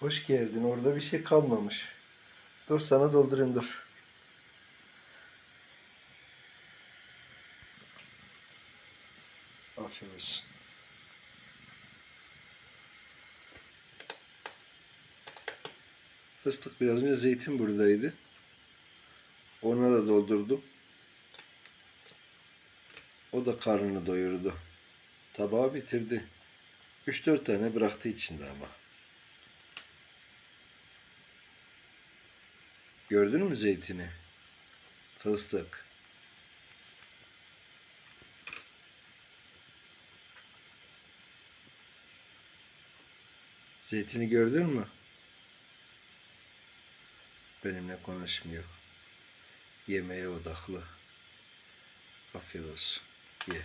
Hoş geldin. Orada bir şey kalmamış. Dur sana doldurayım dur. Afiyet olsun. Fıstık biraz önce zeytin buradaydı. Ona da doldurdum. O da karnını doyurdu. Tabağı bitirdi. 3-4 tane bıraktı içinde ama. Gördün mü zeytini? Fıstık. Zeytini gördün mü? Benimle konuşmuyor. Yemeğe odaklı. Afiyet olsun. Ye.